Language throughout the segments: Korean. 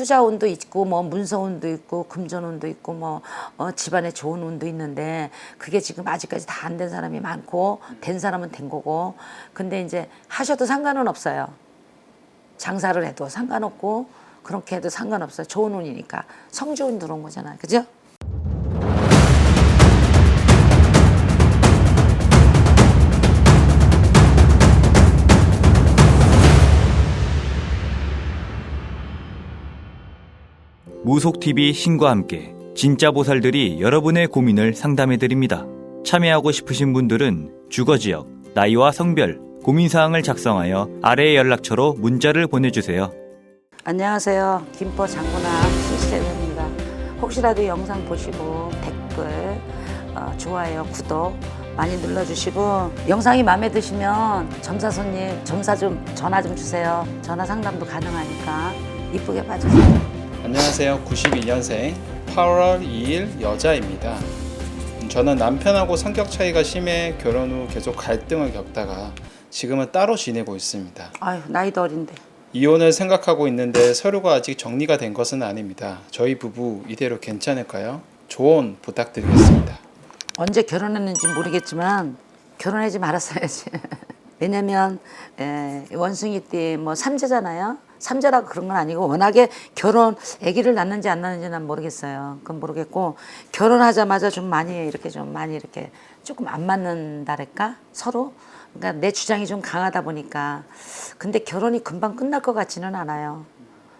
투자운도 있고 뭐 문서운도 있고 금전운도 있고 뭐 어, 집안에 좋은 운도 있는데 그게 지금 아직까지 다 안 된 사람이 많고 된 사람은 된 거고 근데 이제 하셔도 상관은 없어요. 장사를 해도 상관없고 그렇게 해도 상관없어요. 좋은 운이니까 성주운 들어온 거잖아요. 그죠? 무속TV 신과 함께 진짜 보살들이 여러분의 고민을 상담해 드립니다. 참여하고 싶으신 분들은 주거 지역, 나이와 성별, 고민 사항을 작성하여 아래의 연락처로 문자를 보내주세요. 안녕하세요. 김포 장군함 시스템입니다. 혹시라도 영상 보시고 댓글, 어, 좋아요, 구독 많이 눌러주시고 영상이 마음에 드시면 점사 손님 점사 좀 전화 좀 주세요. 전화 상담도 가능하니까 이쁘게 봐주세요. 안녕하세요. 92년생 8월 2일 여자입니다. 음, 저는 남편하고 성격 차이가 심해 결혼 후 계속 갈등을 겪다가 지금은 따로 지내고 있습니다. 아유 나이도 어린데. 이혼을 생각하고 있는데 서류가 아직 정리가 된 것은 아닙니다. 저희 부부 이대로 괜찮을까요? 조언 부탁드리겠습니다. 언제 결혼했는지 모르겠지만 결혼하지 말았어야지. 왜냐면 에, 원숭이 때 뭐 삼재잖아요. 삼재라고 그런 건 아니고 워낙에 결혼 아기를 낳는지 안 낳는지 난 모르겠어요. 그건 모르겠고 결혼하자마자 좀 많이 이렇게 좀 많이 이렇게 조금 안 맞는다랄까 서로. 그러니까 내 주장이 좀 강하다 보니까 근데 결혼이 금방 끝날 것 같지는 않아요.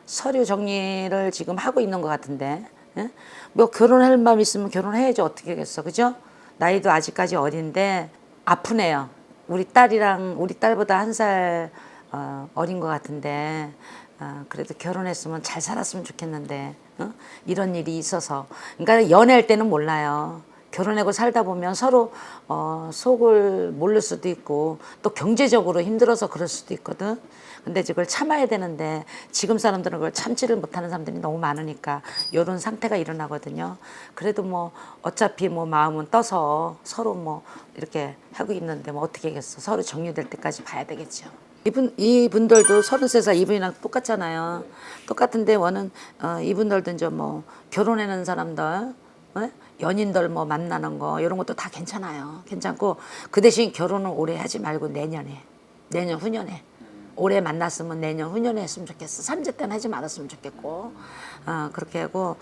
서류 정리를 지금 하고 있는 것 같은데 예? 뭐 결혼할 마음 있으면 결혼해야지 어떻게 하겠어 그죠? 나이도 아직까지 어린데 아프네요 우리 딸이랑 우리 딸보다 한살 어, 어린 것 같은데 어, 그래도 결혼했으면 잘 살았으면 좋겠는데 어? 이런 일이 있어서 그러니까 연애할 때는 몰라요 결혼하고 살다 보면 서로 어, 속을 모를 수도 있고 또 경제적으로 힘들어서 그럴 수도 있거든. 근데 이걸 참아야 되는데 지금 사람들은 그걸 참지를 못하는 사람들이 너무 많으니까 이런 상태가 일어나거든요. 그래도 뭐 어차피 뭐 마음은 떠서 서로 뭐 이렇게 하고 있는데 뭐 어떻게 하겠어. 서로 정리될 때까지 봐야 되겠죠. 이분 이분들도 서른세 살 이분이랑 똑같잖아요. 똑같은데 원은 어, 이분들도 이제 뭐 결혼하는 사람들 어? 연인들 뭐 만나는 거 이런 것도 다 괜찮아요. 괜찮고 그 대신 결혼은 올해 하지 말고 내년에 내년 후년에 올해 만났으면 내년 후년에 했으면 좋겠어. 삼재 때는 하지 말았으면 좋겠고 어, 그렇게 하고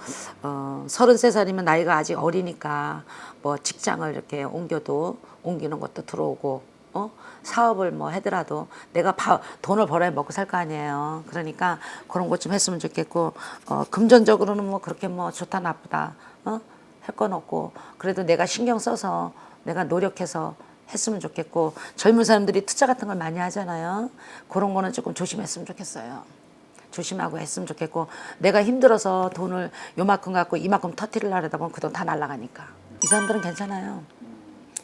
어, 33살이면 나이가 아직 어리니까 뭐 직장을 이렇게 옮겨도 옮기는 것도 들어오고 어? 사업을 뭐 하더라도 내가 바, 돈을 벌어야 먹고 살 거 아니에요. 그러니까 그런 것 좀 했으면 좋겠고 어, 금전적으로는 뭐 그렇게 뭐 좋다 나쁘다 어? 할건 없고 그래도 내가 신경 써서 내가 노력해서 했으면 좋겠고 젊은 사람들이 투자 같은 걸 많이 하잖아요. 그런 거는 조금 조심했으면 좋겠어요. 조심하고 했으면 좋겠고 내가 힘들어서 돈을 요만큼 갖고 이만큼 터트리려 하다 보면 그 돈 다 날라가니까 이 사람들은 괜찮아요.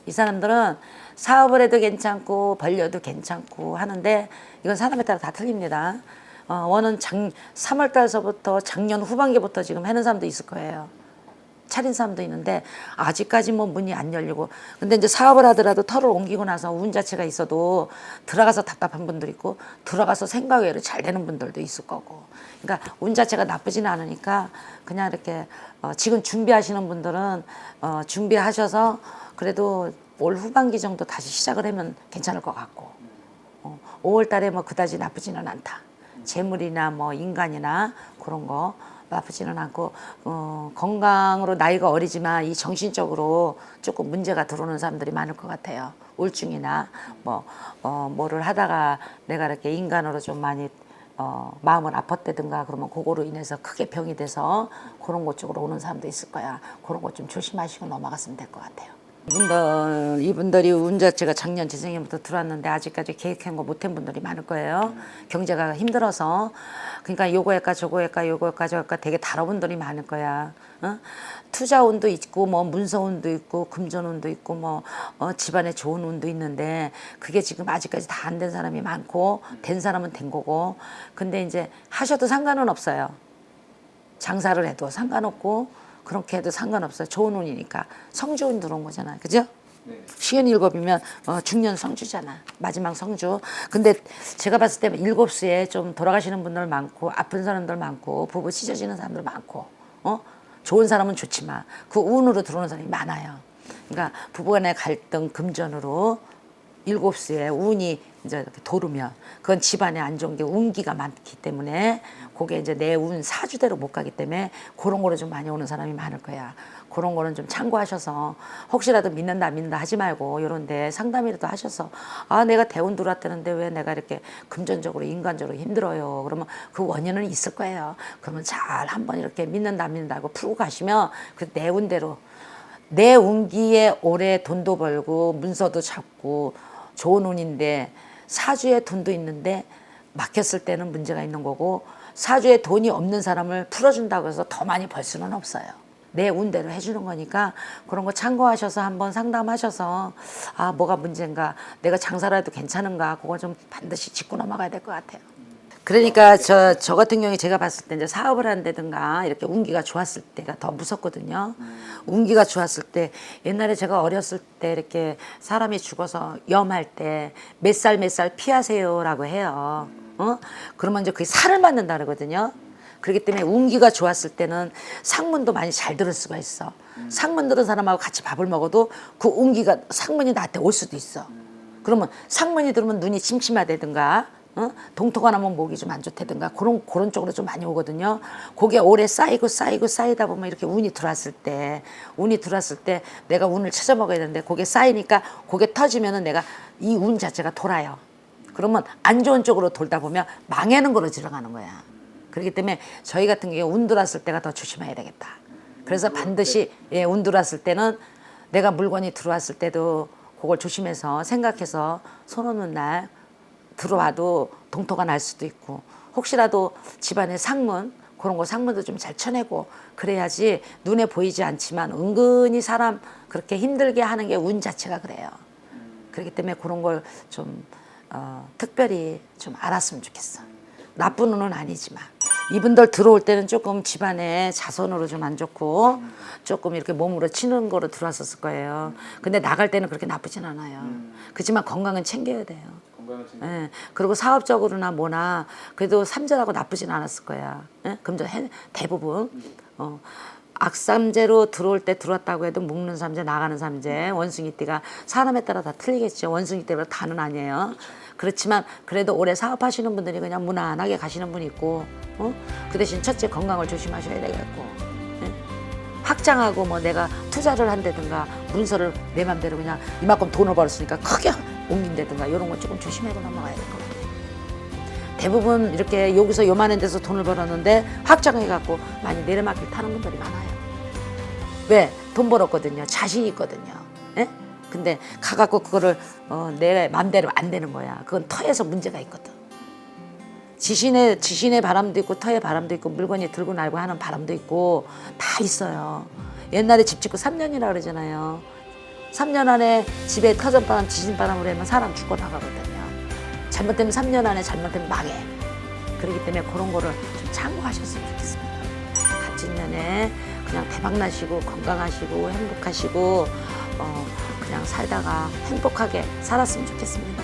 이 사람들은 사업을 해도 괜찮고 벌려도 괜찮고 하는데 이건 사람에 따라 다 틀립니다. 어, 원은 작, 3월 달서부터 작년 후반기부터 지금 하는 사람도 있을 거예요. 차린 사람도 있는데 아직까지 뭐 문이 안 열리고. 근데 이제 사업을 하더라도 털을 옮기고 나서 운 자체가 있어도 들어가서 답답한 분들 있고 들어가서 생각 외로 잘 되는 분들도 있을 거고. 그러니까 운 자체가 나쁘지는 않으니까 그냥 이렇게 어, 지금 준비하시는 분들은 어, 준비하셔서 그래도 올 후반기 정도 다시 시작을 하면 괜찮을 것 같고. 어, 5월 달에 뭐 그다지 나쁘지는 않다. 재물이나 뭐 인간이나 그런 거 나쁘지는 않고 어, 건강으로 나이가 어리지만 이 정신적으로 조금 문제가 들어오는 사람들이 많을 것 같아요. 우울증이나 뭐 어, 뭐를 하다가 내가 이렇게 인간으로 좀 많이 어, 마음을 아팠다든가 그러면 그거로 인해서 크게 병이 돼서 그런 것 쪽으로 오는 사람도 있을 거야. 그런 것 좀 조심하시고 넘어갔으면 될 것 같아요. 이분들 이분들이 운 자체가 작년 재작년부터 들어왔는데 아직까지 계획한 거 못한 분들이 많을 거예요. 경제가 힘들어서 그러니까 요거 할까 저거 할까 요거 할까 저거 할까 되게 다른 분들이 많을 거야. 어? 투자 운도 있고 뭐 문서 운도 있고 금전 운도 있고 뭐 어, 집안에 좋은 운도 있는데 그게 지금 아직까지 다 안 된 사람이 많고 된 사람은 된 거고 근데 이제 하셔도 상관은 없어요. 장사를 해도 상관없고 그렇게 해도 상관없어요. 좋은 운이니까 성주운 들어온 거잖아요. 그죠? 시은 일곱이면 어, 중년 성주잖아. 마지막 성주. 근데 제가 봤을 때 일곱 수에 좀 돌아가시는 분들 많고 아픈 사람들 많고 부부 찢어지는 사람들 많고 어 좋은 사람은 좋지만 그 운으로 들어오는 사람이 많아요. 그러니까 부부간의 갈등 금전으로 일곱 수에 운이 이제 이렇게 도르면 그건 집안에 안 좋은 게 운기가 많기 때문에 그게 이제 내 운 사주대로 못 가기 때문에 그런 거로 좀 많이 오는 사람이 많을 거야. 그런 거는 좀 참고하셔서 혹시라도 믿는다 안 믿는다 하지 말고 이런데 상담이라도 하셔서 아 내가 대운 들어왔다는데 왜 내가 이렇게 금전적으로 인간적으로 힘들어요. 그러면 그 원인은 있을 거예요. 그러면 잘 한번 이렇게 믿는다 안 믿는다 하고 풀고 가시면 그 내 운대로 내 운기에 올해 돈도 벌고 문서도 잡고 좋은 운인데 사주에 돈도 있는데 막혔을 때는 문제가 있는 거고 사주에 돈이 없는 사람을 풀어준다고 해서 더 많이 벌 수는 없어요. 내 운대로 해주는 거니까 그런 거 참고하셔서 한번 상담하셔서 아 뭐가 문제인가 내가 장사를 해도 괜찮은가 그거 좀 반드시 짚고 넘어가야 될 것 같아요. 그러니까 저, 저 같은 경우에 제가 봤을 때 이제 사업을 한다든가 이렇게 운기가 좋았을 때가 더 무섭거든요. 운기가 좋았을 때 옛날에 제가 어렸을 때 이렇게 사람이 죽어서 염할 때 몇 살 몇 살 피하세요라고 해요. 어? 그러면 이제 그게 살을 맞는다 그러거든요. 그렇기 때문에 운기가 좋았을 때는 상문도 많이 잘 들을 수가 있어. 상문 들은 사람하고 같이 밥을 먹어도 그 운기가 상문이 나한테 올 수도 있어. 그러면 상문이 들으면 눈이 침침하다든가 어? 동토가 나면 목이 좀 안 좋다든가 그런 그런 쪽으로 좀 많이 오거든요. 그게 오래 쌓이고 쌓이고 쌓이다 보면 이렇게 운이 들어왔을 때 운이 들어왔을 때 내가 운을 찾아 먹어야 되는데 그게 쌓이니까 그게 터지면은 내가 이 운 자체가 돌아요. 그러면 안 좋은 쪽으로 돌다 보면 망하는 거로 들어가는 거야. 그렇기 때문에 저희 같은 경우에 운 들어왔을 때가 더 조심해야 되겠다. 그래서 반드시 예, 운 들어왔을 때는 내가 물건이 들어왔을 때도 그걸 조심해서 생각해서 손 오는 날 들어와도 동토가 날 수도 있고 혹시라도 집안에 상문 그런 거 상문도 좀 잘 쳐내고 그래야지 눈에 보이지 않지만 은근히 사람 그렇게 힘들게 하는 게 운 자체가 그래요. 그렇기 때문에 그런 걸좀 어, 특별히 좀 알았으면 좋겠어. 나쁜 운은 아니지만 이분들 들어올 때는 조금 집안에 자손으로 좀 안 좋고 조금 이렇게 몸으로 치는 거로 들어왔었을 거예요. 근데 나갈 때는 그렇게 나쁘진 않아요. 그렇지만 건강은 챙겨야 돼요. 예. 그리고 사업적으로나 뭐나 그래도 삼재라고 나쁘진 않았을 거야. 예? 금전 해- 대부분 어. 악삼재로 들어올 때 들어왔다고 해도 묶는 삼재, 나가는 삼재, 원숭이띠가 사람에 따라 다 틀리겠죠. 원숭이띠보다 다는 아니에요. 그렇지만 그래도 오래 사업하시는 분들이 그냥 무난하게 가시는 분이 있고, 어? 그 대신 첫째 건강을 조심하셔야 되겠고, 예? 확장하고 뭐 내가 투자를 한다든가 문서를 내 맘대로 그냥 이만큼 돈을 벌었으니까 크게 옮긴다든가 이런 거 조금 조심하고 넘어가야 될 것 같아요. 대부분 이렇게 여기서 요만한 데서 돈을 벌었는데 확장해갖고 많이 내려막길 타는 분들이 많아요. 왜? 돈 벌었거든요. 자신 있거든요. 예? 근데 가갖고 그거를 어, 내 맘대로 안 되는 거야. 그건 터에서 문제가 있거든. 지신의 지신의 바람도 있고 터의 바람도 있고 물건이 들고 날고 하는 바람도 있고 다 있어요. 옛날에 집 짓고 3년이라 그러잖아요. 3년 안에 집에 터전바람, 지진바람으로 하면 사람 죽어 나가거든요. 잘못되면 3년 안에 잘못되면 망해. 그렇기 때문에 그런 거를 좀 참고하셨으면 좋겠습니다. 갑진년에 그냥 대박 나시고 건강하시고 행복하시고 어, 그냥 살다가 행복하게 살았으면 좋겠습니다.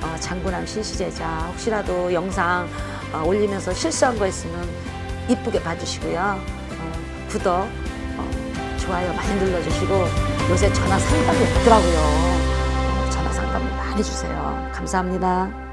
어, 장군함 신시제자 혹시라도 영상 어, 올리면서 실수한 거 있으면 이쁘게 봐주시고요. 어, 구독, 어, 좋아요 많이 눌러주시고 요새 전화 상담이 없더라고요. 어, 전화 상담 많이 주세요. 감사합니다.